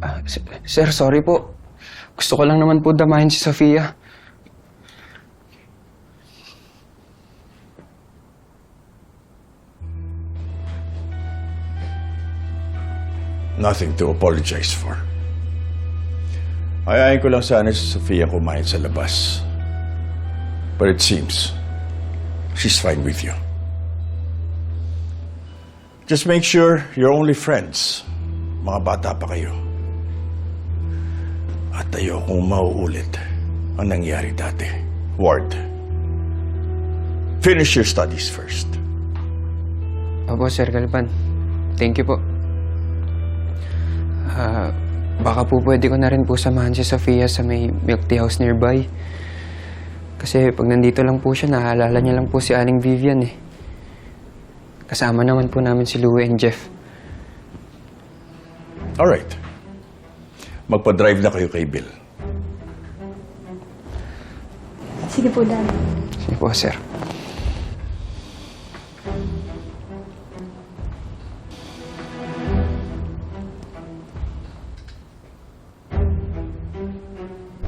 Ah, sir, sorry po. Gusto ko lang naman po damahin si Sofia. Nothing to apologize for. Ayayin ko lang sana si Sofia kumain sa labas. But it seems she's fine with you. Just make sure you're only friends. Mga bata pa kayo. At ayokong mauulit ang nangyari dati. Ward, finish your studies first. Opo, Sir Galvan. Thank you po. Ah, baka po pwede ko na rin po samahan si Sofia sa may milk tea house nearby. Kasi pag nandito lang po siya, naaalala niya lang po si Aling Vivian eh. Kasama naman po namin si Louie and Jeff. Alright. Magpa-drive na kayo kay Bill. Sige po, Dad. Sige po, sir.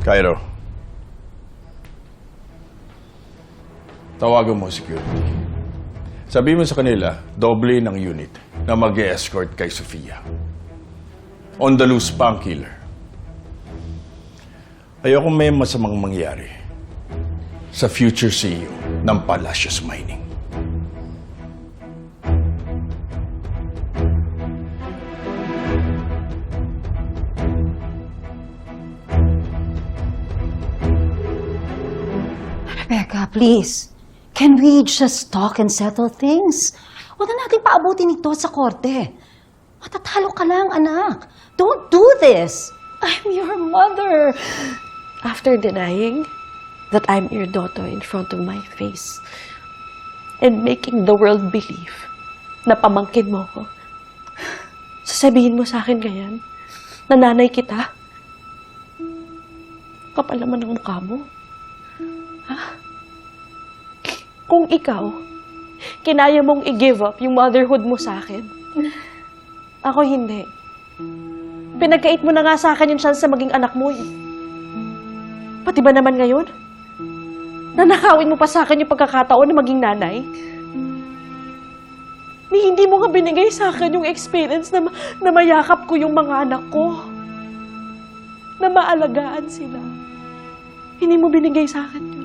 Cairo. Tawagan mo security. Sabi mo sa kanila, doble ng unit na mag escort kay Sofia. On the loose pa ang killer. Ayokong may masamang mangyari sa future CEO ng Palacios Mining. Rebecca, please. Can we just talk and settle things? Huwag na natin paabutin ito sa korte. Matatalo ka lang, anak. Don't do this. I'm your mother. After denying that I'm your daughter in front of my face and making the world believe na pamangkin mo ko, sasabihin mo sa akin ganyan, na nanay kita? Kapal naman ng mukha mo. Ha? Kung ikaw, kinaya mong i-give up yung motherhood mo sa akin, ako hindi. Pinagkait mo na nga sa akin yung chance na maging anak mo eh. Pati ba naman ngayon? Nanakawin mo pa sa akin yung pagkakataon na maging nanay? Ni hindi mo nga binigay sa akin yung experience na, na mayakap ko yung mga anak ko. Na maalagaan sila. Hindi mo binigay sa akin yun.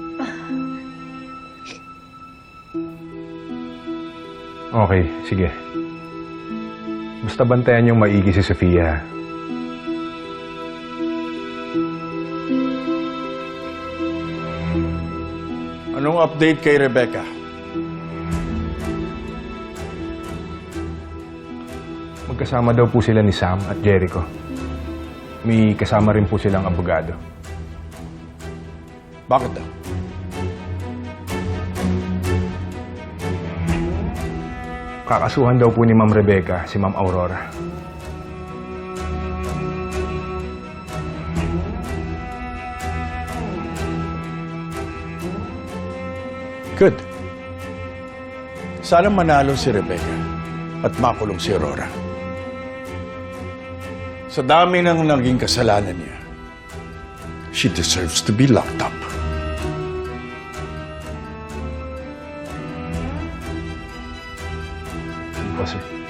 Okay, sige. Basta bantayan yung maigi si Sofia. Anong update kay Rebecca? Magkasama daw po sila ni Sam at Jericho. May kasama rin po silang abogado. Bakit daw? Kakasuhan daw po ni Ma'am Rebecca si Ma'am Aurora. Good. Sana manalo si Rebecca at makulong si Aurora. Sa dami ng naging kasalanan niya, she deserves to be locked up. Po, sir.